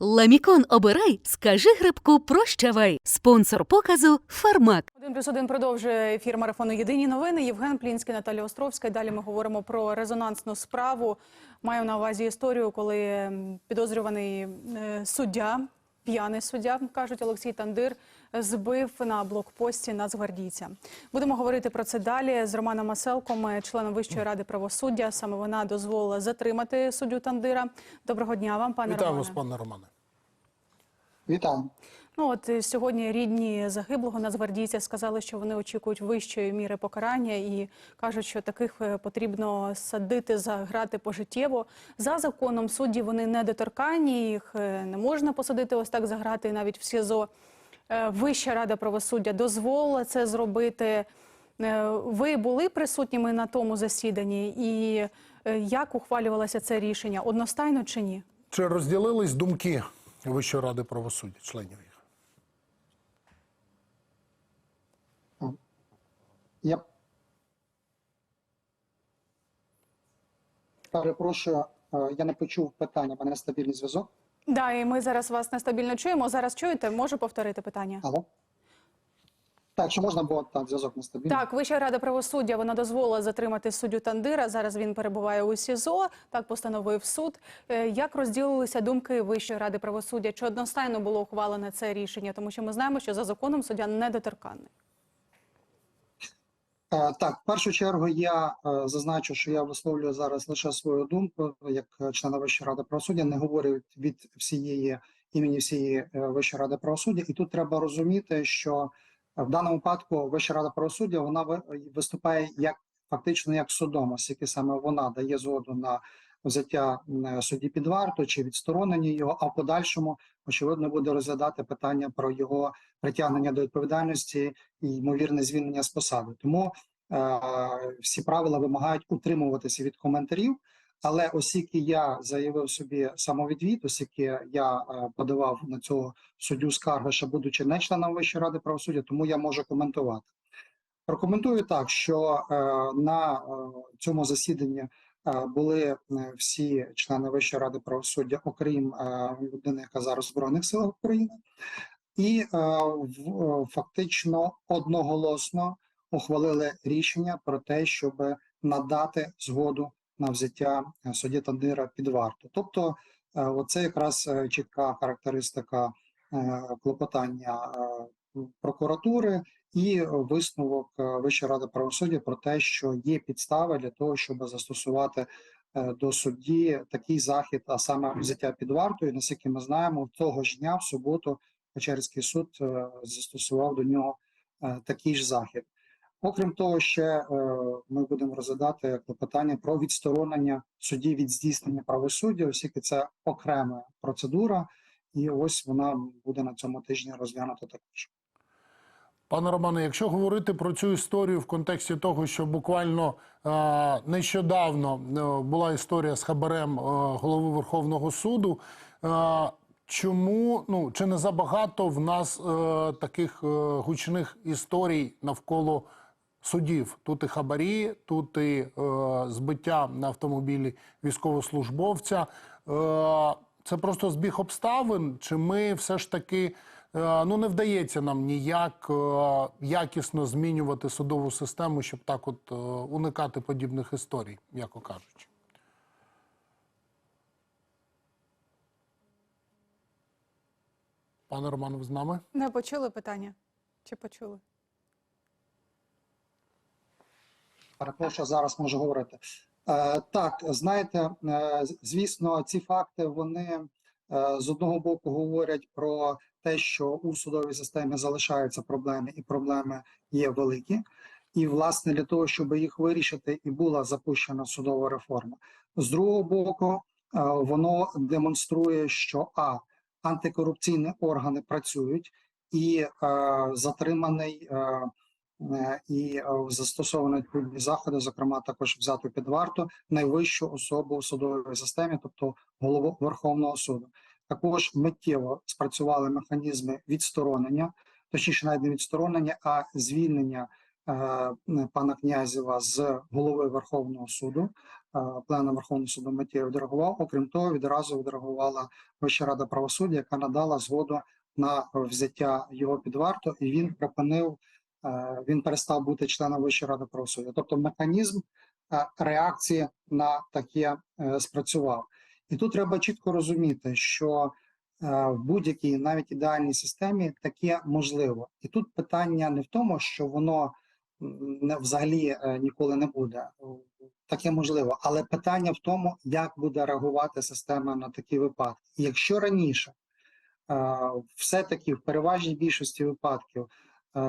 Ламікон обирай, скажи грибку прощавай. Спонсор показу Фармак. Один плюс один продовжує ефір марафону Єдині новини. Євген Плінський, Наталія Островська. Далі ми говоримо про резонансну справу. Маю на увазі історію, коли підозрюваний е, суддя, п'яний суддя, кажуть Олексій Тандир, збив на блокпості нацгвардійця. Будемо говорити про це далі з Романом Маселком, членом Вищої ради правосуддя. Саме вона дозволила затримати суддю Тандира. Доброго дня вам, пане Вітаю Романе. вас, пане Романе. Вітаю. Ну от е, сьогодні рідні загиблого нацгвардійця сказали, що вони очікують вищої міри покарання і кажуть, що таких е, потрібно садити за грати пожиттєво. За законом судді вони недоторканні, їх е, не можна посадити ось так за грати навіть в СІЗО. Е, Вища рада правосуддя дозволила це зробити. Е, Ви були присутніми на тому засіданні, і е, як ухвалювалося це рішення? Одностайно чи ні? Чи розділились думки Вищої ради правосуддя, членів їх? Я перепрошую, я не почув питання, в мене стабільний зв'язок. Да, і ми зараз вас нестабільно чуємо. Зараз чуєте? Можу повторити питання? Алло? Так, що можна було так, зв'язок нестабільний. Так, Вища рада правосуддя вона дозволила затримати суддю Тандира. Зараз він перебуває у СІЗО. Так постановив суд. Е, Як розділилися думки Вищої ради правосуддя? Чи одностайно було ухвалене це рішення? Тому що ми знаємо, що за законом суддя недоторканний. Е, Так, в першу чергу я е, зазначу, що я висловлюю зараз лише свою думку як члена Вищої ради правосуддя, не говорю від- всієї імені всієї е, Вищої ради правосуддя. І тут треба розуміти, що в даному випадку Вища рада правосуддя вона ви- виступає як фактично як судом, оскільки саме вона дає згоду на взяття м, судді під варту чи відсторонення його, а в подальшому очевидно буде розглядати питання про його притягнення до відповідальності і ймовірне звільнення з посади. Тому е, всі правила вимагають утримуватися від коментарів. Але оскільки я заявив собі самовідвід, оскільки я е, подавав на цього суддю скарги, ще будучи не членом Вищої ради правосуддя, тому я можу коментувати. Прокоментую так, що е, на е, цьому засіданні е, були е, всі члени Вищої ради правосуддя, окрім е, людини, яка зараз в Збройних силах України, і е, фактично одноголосно ухвалили рішення про те, щоб надати згоду на взяття судді Тандира під варту. Тобто, оце якраз чітка характеристика клопотання прокуратури і висновок е, Вищої ради правосуддя про те, що є підстави для того, щоб застосувати е, до судді такий захід, а саме взяття під варту. І наскільки ми знаємо, того ж дня в суботу Печерський суд е, застосував до нього такий ж захід. Окрім того, ще ми будемо розглядати клопотання про відсторонення судді від здійснення правосуддя, оскільки це окрема процедура, і ось вона буде на цьому тижні розглянута також. Пане Романе, якщо говорити про цю історію в контексті того, що буквально е, нещодавно е, була історія з хабарем е, голови Верховного суду, е, чому ну чи не забагато в нас е, таких е, гучних історій навколо судів? Тут і хабарі, тут і е, збиття на автомобілі військовослужбовця. Е, це просто збіг обставин, чи ми все ж таки ну не вдається нам ніяк е, якісно змінювати судову систему, щоб так от е, уникати подібних історій, м'яко кажучи. Пане Роман, ви з нами? Не почули питання? Чи почули? Перепрошую, зараз можу говорити. Е, так, знаєте, е, звісно, ці факти вони е, з одного боку говорять про те, що у судовій системі залишаються проблеми, і проблеми є великі. І, власне, для того, щоб їх вирішити, і була запущена судова реформа. З другого боку, е, воно демонструє, що а антикорупційні органи працюють, і е, затриманий. Е, е, і е, застосовано відповідні заходи, зокрема також взято під варту найвищу особу в судовій системі, тобто голову Верховного суду. Також миттєво спрацювали механізми відсторонення, точніше, навіть не відсторонення, а звільнення е, пана князєва з голови Верховного суду. Пленум Верховного суду миттєво відреагував. Окрім того, відразу відреагувала Вища рада правосуддя, яка надала згоду на взяття його під варту, і він припинив. е, Він перестав бути членом Вищої ради правосуддя. Тобто механізм е, реакції на таке е, спрацював. І тут треба чітко розуміти, що е, в будь-якій навіть ідеальній системі таке можливо. І тут питання не в тому, що воно взагалі е, ніколи не буде. Таке можливо, але питання в тому, як буде реагувати система на такі випадки. Якщо раніше е, все-таки в переважній більшості випадків е,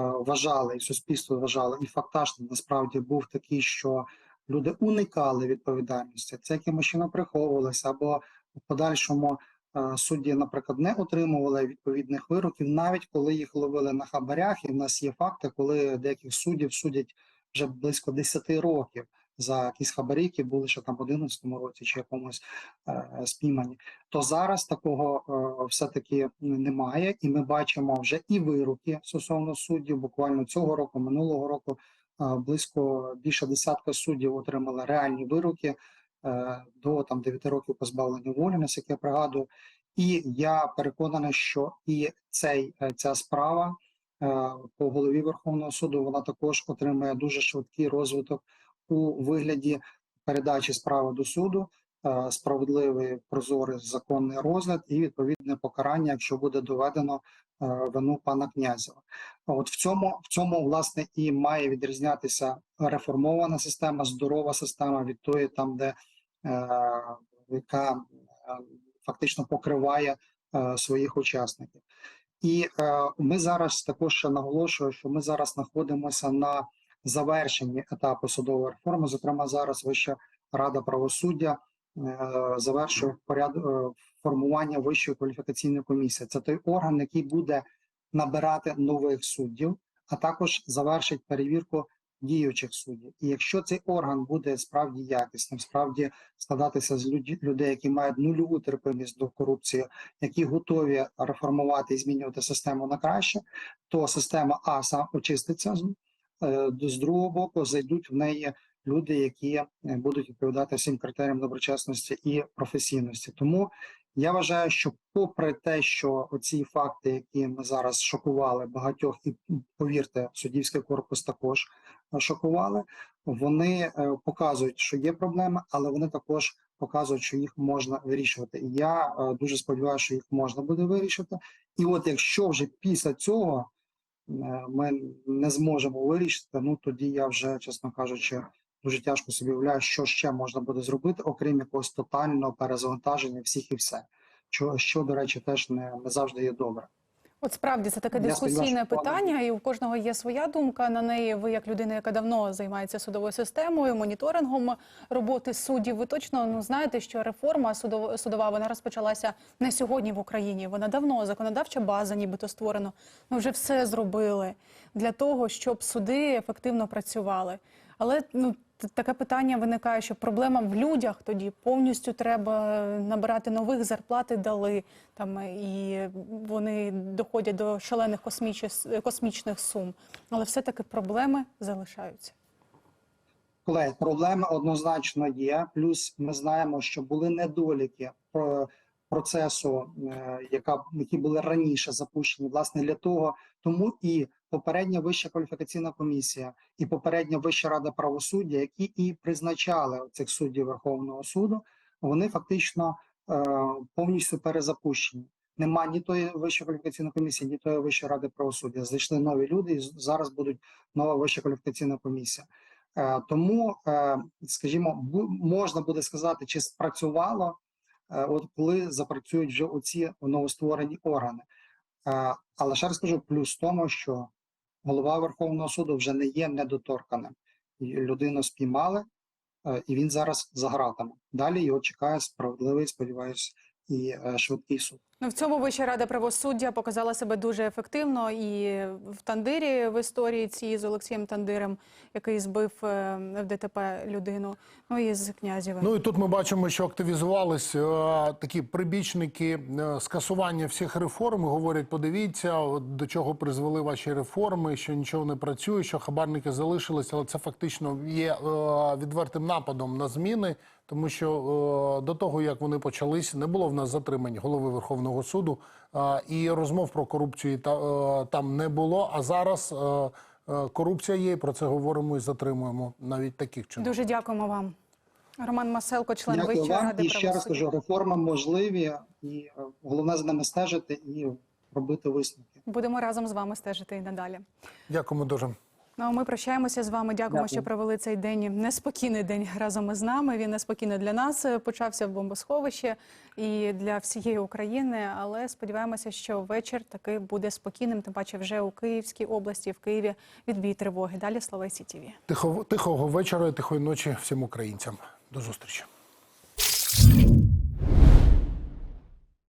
вважали, і суспільство вважало, і фактаж насправді був такий, що люди уникали відповідальності, це якимось чином приховувалося, або в подальшому е, судді, наприклад, не отримували відповідних вироків, навіть коли їх ловили на хабарях. І в нас є факти, коли деяких суддів судять вже близько 10 років за якісь хабарі, які були ще там в 11 році чи якомусь е, спіймані. То зараз такого е, все-таки немає, і ми бачимо вже і вироки стосовно суддів. Буквально цього року, минулого року, близько більше десятка суддів отримали реальні вироки е, до там 9 років позбавлення волі, наскільки я пригадую. І я переконаний, що і цей е, ця справа е, по голові Верховного суду вона також отримає дуже швидкий розвиток у вигляді передачі справи до суду, справедливий прозорий законний розгляд і відповідне покарання, якщо буде доведено е, вину пана князева. От в цьому в цьому власне і має відрізнятися реформована система, здорова система від тої, там де е, яка е, фактично покриває е, своїх учасників. І е, ми зараз також ще наголошую, що ми зараз знаходимося на завершенні етапу судової реформи. Зокрема, зараз Вища рада правосуддя е, завершує поряд е, формування вищої кваліфікаційної комісії. Це той орган, який буде набирати нових суддів, а також завершить перевірку діючих суддів. І якщо цей орган буде справді якісним, справді складатися з люд- людей, які мають нульову терпимість до корупції, які готові реформувати і змінювати систему на краще, то система А сам очиститься з е, другого боку зайдуть в неї люди, які е, будуть відповідати всім критеріям доброчесності і професійності. Тому я вважаю, що, попри те, що оці факти, які ми зараз шокували багатьох, і повірте, суддівський корпус також е, шокували, вони показують, що є проблеми, але вони також показують, що їх можна вирішувати. Я дуже сподіваюся, що їх можна буде вирішити. І от якщо вже після цього ми не зможемо вирішити, ну тоді я вже, чесно кажучи, дуже тяжко собі уявляю, що ще можна буде зробити, окрім якогось тотального перезавантаження всіх і все. Що, що до речі, теж не, не завжди є добре. От справді це таке дискусійне питання, і у кожного є своя думка на неї. Ви, як людина, яка давно займається судовою системою, моніторингом роботи суддів, ви точно ну знаєте, що реформа судова, вона розпочалася не сьогодні в Україні. Вона давно законодавча база, нібито створено. Ми вже все зробили для того, щоб суди ефективно працювали. Але ну таке питання виникає, що проблема в людях тоді повністю треба набирати нових зарплати дали там і вони доходять до шалених космічних, сум. Але все-таки проблеми залишаються. Колеги, проблеми однозначно є. Плюс ми знаємо, що були недоліки процесу, е, яка які були раніше запущені, власне для того, тому і попередня вища кваліфікаційна комісія, і попередня вища рада правосуддя, які і призначали цих суддів Верховного суду, вони фактично е, повністю перезапущені. Нема ні тої вищої кваліфікаційної комісії, ні тої вищої ради правосуддя. Зайшли нові люди, і зараз будуть нова вища кваліфікаційна комісія. Е, Тому, скажімо, можна буде сказати, чи спрацювало, от коли запрацюють вже оці новостворені органи. Е, Але ще раз скажу, плюс в тому, що голова Верховного суду вже не є недоторканим. Людину спіймали, е, і він зараз за гратами. Далі його чекає справедливий, сподіваюсь, і е, швидкий суд. Ну, в цьому Вища рада правосуддя показала себе дуже ефективно і в Тандирі в історії цій з Олексієм Тандирем, який збив е, в ДТП людину. Ну і з князєвим. Ну і тут ми бачимо, що активізувались е, такі прибічники е, скасування всіх реформ. Говорять, подивіться, до чого призвели ваші реформи, що нічого не працює, що хабарники залишились, але це фактично є е, відвертим нападом на зміни. Тому що е, до того, як вони почались, не було в нас затримань голови Верховного суду е, і розмов про корупцію та, е, там не було. А зараз е, е, корупція є, і про це говоримо і затримуємо навіть таких чинів. Дуже дякуємо вам. Роман Маселко, член Дякую Вищої вам ради і ще раз кажу, реформи можливі, і е, головне за ними стежити і робити висновки. Будемо разом з вами стежити і надалі. Дякуємо дуже. Ну а ми прощаємося з вами. Дякуємо, Дякую. що провели цей день неспокійний день разом із нами. Він неспокійний для нас. Почався в бомбосховищі і для всієї України. Але сподіваємося, що вечір таки буде спокійним. Тим паче, вже у Київській області, в Києві відбій тривоги. Далі слова СІТІВІ. Тихого, тихого вечора і тихої ночі всім українцям. До зустрічі.